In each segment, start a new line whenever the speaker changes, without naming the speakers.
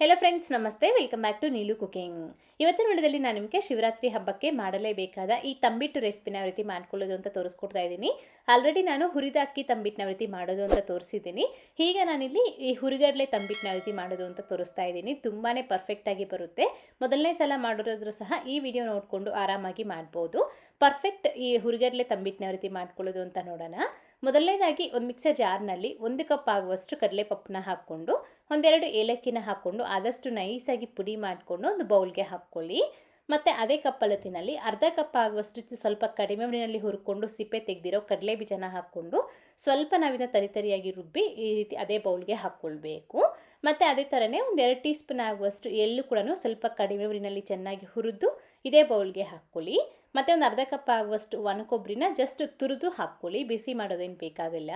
Hello friends ನಮಸ್ತೆ. Welcome back to Neelu cooking ಇವತ್ತಿನ ವಿಡಿಯೋದಲ್ಲಿ ನಾನು ನಿಮಗೆ ಶಿವರಾತ್ರಿ ಹಬ್ಬಕ್ಕೆ ಮಾಡಲೇಬೇಕಾದ ಈ ತಂಬಿಟ್ಟು ರೆಸಿಪಿನ ರೀತಿ ಮಾಡ್ಕೊಳ್ಳೋದು ಅಂತ ತೋರಿಸ್ಕೊಡ್ತಾ ಇದ್ದೀನಿ. ಆಲ್ರೆಡಿ ನಾನು ಹುರಿದ ಅಕ್ಕಿ ತಂಬಿಟ್ಟಿನ ರೀತಿ ಮಾಡೋದು ಅಂತ ತೋರಿಸಿದ್ದೀನಿ. ಈಗ ನಾನಿಲ್ಲಿ ಈ ಹುರಿಗಡಲೆ ತಂಬಿಟ್ಟಿನ ರೀತಿ ಮಾಡೋದು ಅಂತ ತೋರಿಸ್ತಾ ಇದ್ದೀನಿ. ತುಂಬಾ ಪರ್ಫೆಕ್ಟಾಗಿ ಬರುತ್ತೆ. ಮೊದಲನೇ ಸಲ ಮಾಡಿರೋದ್ರೂ ಸಹ ಈ ವಿಡಿಯೋ ನೋಡಿಕೊಂಡು ಆರಾಮಾಗಿ ಮಾಡ್ಬೋದು. ಪರ್ಫೆಕ್ಟ್ ಈ ಹುರಿಗಡಲೆ ತಂಬಿಟ್ಟಿನ ರೀತಿ ಮಾಡ್ಕೊಳ್ಳೋದು ಅಂತ ನೋಡೋಣ. ಮೊದಲನೇದಾಗಿ ಒಂದು ಮಿಕ್ಸರ್ ಜಾರ್ನಲ್ಲಿ ಒಂದು ಕಪ್ ಆಗುವಷ್ಟು ಕಡಲೆಪಪ್ಪನ ಹಾಕ್ಕೊಂಡು, ಒಂದೆರಡು ಏಲಕ್ಕಿನ ಹಾಕ್ಕೊಂಡು, ಆದಷ್ಟು ನೈಸಾಗಿ ಪುಡಿ ಮಾಡಿಕೊಂಡು ಒಂದು ಬೌಲ್ಗೆ ಹಾಕ್ಕೊಳ್ಳಿ. ಮತ್ತು ಅದೇ ಕಪ್ಪಲತ್ತಿನಲ್ಲಿ ಅರ್ಧ ಕಪ್ ಆಗುವಷ್ಟು ಸ್ವಲ್ಪ ಕಡಿಮೆ ನೀರಿನಲ್ಲಿ ಹುರ್ಕೊಂಡು ಸಿಪ್ಪೆ ತೆಗೆದಿರೋ ಕಡಲೆ ಬೀಜನ ಹಾಕ್ಕೊಂಡು, ಸ್ವಲ್ಪ ನಾವಿನ ತರಿತರಿಯಾಗಿ ರುಬ್ಬಿ ಈ ರೀತಿ ಅದೇ ಬೌಲ್ಗೆ ಹಾಕ್ಕೊಳ್ಬೇಕು. ಮತ್ತು ಅದೇ ಥರನೇ ಒಂದು ಎರಡು ಟೀ ಸ್ಪೂನ್ ಆಗುವಷ್ಟು ಎಳ್ಳು ಕೂಡ ಸ್ವಲ್ಪ ಕಡಿಮೆ ಊರಿನಲ್ಲಿ ಚೆನ್ನಾಗಿ ಹುರಿದು ಇದೇ ಬೌಲ್ಗೆ ಹಾಕ್ಕೊಳ್ಳಿ. ಮತ್ತು ಒಂದು ಅರ್ಧ ಕಪ್ ಆಗುವಷ್ಟು ಒಣ ಕೊಬ್ಬರಿನ ಜಸ್ಟ್ ತುರಿದು ಹಾಕ್ಕೊಳ್ಳಿ. ಬಿಸಿ ಮಾಡೋದೇನು ಬೇಕಾಗಿಲ್ಲ.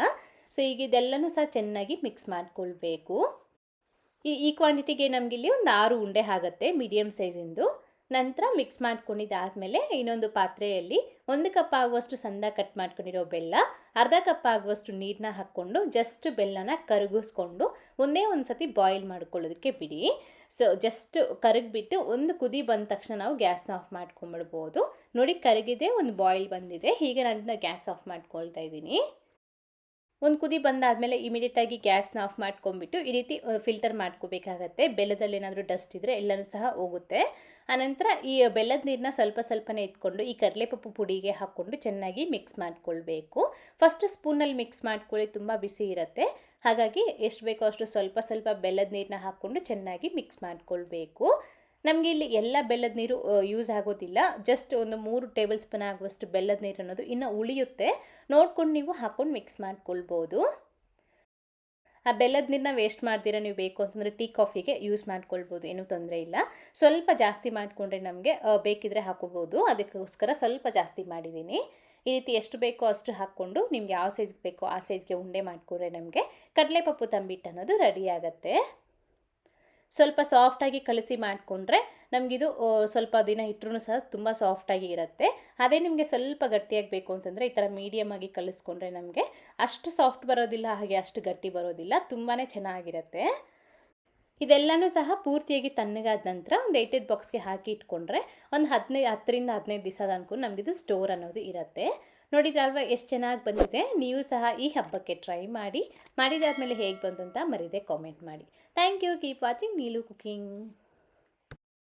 ಸೊ ಈಗ ಇದೆಲ್ಲನೂ ಸಹ ಚೆನ್ನಾಗಿ ಮಿಕ್ಸ್ ಮಾಡಿಕೊಳ್ಬೇಕು. ಈ ಈ ಕ್ವಾಂಟಿಟಿಗೆ ನಮಗಿಲ್ಲಿ ಒಂದು ಆರು ಉಂಡೆ ಆಗುತ್ತೆ ಮೀಡಿಯಮ್ ಸೈಜಿಂದು ನಂತರ ಮಿಕ್ಸ್ ಮಾಡ್ಕೊಂಡಿದ್ದಾದಮೇಲೆ ಇನ್ನೊಂದು ಪಾತ್ರೆಯಲ್ಲಿ ಒಂದು ಕಪ್ ಆಗುವಷ್ಟು ಸಂದ ಕಟ್ ಮಾಡ್ಕೊಂಡಿರೋ ಬೆಲ್ಲ, ಅರ್ಧ ಕಪ್ ಆಗುವಷ್ಟು ನೀರನ್ನ ಹಾಕ್ಕೊಂಡು ಜಸ್ಟ್ ಬೆಲ್ಲನ ಕರಗಿಸ್ಕೊಂಡು ಒಂದೇ ಒಂದು ಸತಿ ಬಾಯ್ಲ್ ಮಾಡ್ಕೊಳ್ಳೋದಕ್ಕೆ ಬಿಡಿ. ಸೊ ಜಸ್ಟ್ ಕರಗಿಬಿಟ್ಟು ಒಂದು ಕುದಿ ಬಂದ ತಕ್ಷಣ ನಾವು ಗ್ಯಾಸ್ನ ಆಫ್ ಮಾಡ್ಕೊಂಡ್ಬಿಡ್ಬೋದು ನೋಡಿ ಕರಗಿದೆ, ಒಂದು ಬಾಯ್ಲ್ ಬಂದಿದೆ. ಹೀಗೆ ನಾನು ಗ್ಯಾಸ್ ಆಫ್ ಮಾಡ್ಕೊಳ್ತಾ ಇದ್ದೀನಿ. ಒಂದು ಕುದಿ ಬಂದಾದಮೇಲೆ ಇಮಿಡಿಯೇಟಾಗಿ ಗ್ಯಾಸ್ನ ಆಫ್ ಮಾಡ್ಕೊಂಡ್ಬಿಟ್ಟು ಈ ರೀತಿ ಫಿಲ್ಟರ್ ಮಾಡ್ಕೋಬೇಕಾಗತ್ತೆ. ಬೆಲ್ಲದಲ್ಲಿ ಏನಾದರೂ ಡಸ್ಟ್ ಇದ್ದರೆ ಎಲ್ಲನೂ ಸಹ ಹೋಗುತ್ತೆ. ಆನಂತರ ಈ ಬೆಲ್ಲದ ನೀರನ್ನ ಸ್ವಲ್ಪ ಸ್ವಲ್ಪನೇ ಎತ್ಕೊಂಡು ಈ ಕಡಲೆಪಪ್ಪು ಪುಡಿಗೆ ಹಾಕ್ಕೊಂಡು ಚೆನ್ನಾಗಿ ಮಿಕ್ಸ್ ಮಾಡ್ಕೊಳ್ಬೇಕು. ಫಸ್ಟ್ ಸ್ಪೂನಲ್ಲಿ ಮಿಕ್ಸ್ ಮಾಡ್ಕೊಳ್ಳಿ, ತುಂಬ ಬಿಸಿ ಇರುತ್ತೆ. ಹಾಗಾಗಿ ಎಷ್ಟು ಬೇಕೋ ಅಷ್ಟು ಸ್ವಲ್ಪ ಸ್ವಲ್ಪ ಬೆಲ್ಲದ ನೀರನ್ನ ಹಾಕ್ಕೊಂಡು ಚೆನ್ನಾಗಿ ಮಿಕ್ಸ್ ಮಾಡ್ಕೊಳ್ಬೇಕು. ನಮಗೆ ಇಲ್ಲಿ ಎಲ್ಲ ಬೆಲ್ಲದ ನೀರು ಯೂಸ್ ಆಗೋದಿಲ್ಲ. ಜಸ್ಟ್ ಒಂದು ಮೂರು ಟೇಬಲ್ ಸ್ಪೂನ್ ಆಗುವಷ್ಟು ಬೆಲ್ಲದ ನೀರು ಅನ್ನೋದು ಇನ್ನು ಉಳಿಯುತ್ತೆ. ನೋಡ್ಕೊಂಡು ನೀವು ಹಾಕ್ಕೊಂಡು ಮಿಕ್ಸ್ ಮಾಡ್ಕೊಳ್ಬೋದು. ಆ ಬೆಲ್ಲದ ನೀರನ್ನ ವೇಸ್ಟ್ ಮಾಡ್ದಿರ ನೀವು ಬೇಕು ಅಂತಂದರೆ ಟೀ ಕಾಫಿಗೆ ಯೂಸ್ ಮಾಡ್ಕೊಳ್ಬೋದು, ಏನೂ ತೊಂದರೆ ಇಲ್ಲ. ಸ್ವಲ್ಪ ಜಾಸ್ತಿ ಮಾಡಿಕೊಂಡ್ರೆ ನಮಗೆ ಬೇಕಿದ್ರೆ ಹಾಕೋಬೋದು. ಅದಕ್ಕೋಸ್ಕರ ಸ್ವಲ್ಪ ಜಾಸ್ತಿ ಮಾಡಿದ್ದೀನಿ. ಈ ರೀತಿ ಎಷ್ಟು ಬೇಕೋ ಅಷ್ಟು ಹಾಕ್ಕೊಂಡು ನಿಮ್ಗೆ ಯಾವ ಸೈಜ್ಗೆ ಬೇಕೋ ಆ ಸೈಜ್ಗೆ ಉಂಡೆ ಮಾಡಿಕೊಂಡ್ರೆ ನಮಗೆ ಕಡಲೆಪಪ್ಪು ತಂಬಿಟ್ಟು ಅನ್ನೋದು ರೆಡಿ ಆಗುತ್ತೆ. ಸ್ವಲ್ಪ ಸಾಫ್ಟಾಗಿ ಕಲಸಿ ಮಾಡಿಕೊಂಡ್ರೆ ನಮಗಿದು ಸ್ವಲ್ಪ ದಿನ ಇಟ್ಟರೂ ಸಹ ತುಂಬ ಸಾಫ್ಟಾಗಿ ಇರುತ್ತೆ. ಅದೇ ನಿಮಗೆ ಸ್ವಲ್ಪ ಗಟ್ಟಿಯಾಗಿ ಬೇಕು ಅಂತಂದರೆ ಈ ಥರ ಮೀಡಿಯಮಾಗಿ ಕಲಿಸ್ಕೊಂಡ್ರೆ ನಮಗೆ ಅಷ್ಟು ಸಾಫ್ಟ್ ಬರೋದಿಲ್ಲ, ಹಾಗೆ ಅಷ್ಟು ಗಟ್ಟಿ ಬರೋದಿಲ್ಲ ತುಂಬಾ ಚೆನ್ನಾಗಿರುತ್ತೆ. ಇದೆಲ್ಲನೂ ಸಹ ಪೂರ್ತಿಯಾಗಿ ತಣ್ಣಗಾದ ನಂತರ ಒಂದು ಏಟೆಡ್ ಬಾಕ್ಸ್ಗೆ ಹಾಕಿ ಇಟ್ಕೊಂಡ್ರೆ ಒಂದು ಹದಿನೈದು ಹತ್ತರಿಂದ ಹದಿನೈದು ದಿವಸದ ಅನ್ಕೊಂಡು ನಮಗಿದು ಸ್ಟೋರ್ ಅನ್ನೋದು ಇರುತ್ತೆ. ನೋಡಿದ್ರಲ್ವ, ಎಷ್ಟು ಚೆನ್ನಾಗಿ ಬಂದಿದೆ? ನೀವು ಸಹ ಈ ಹಬ್ಬಕ್ಕೆ ಟ್ರೈ ಮಾಡಿ. ಮಾಡಿದಾದ್ಮೇಲೆ ಹೇಗೆ ಬಂತು ಅಂತ ಮರಿದೆ ಕಾಮೆಂಟ್ ಮಾಡಿ. Thank you keep watching Neelu cooking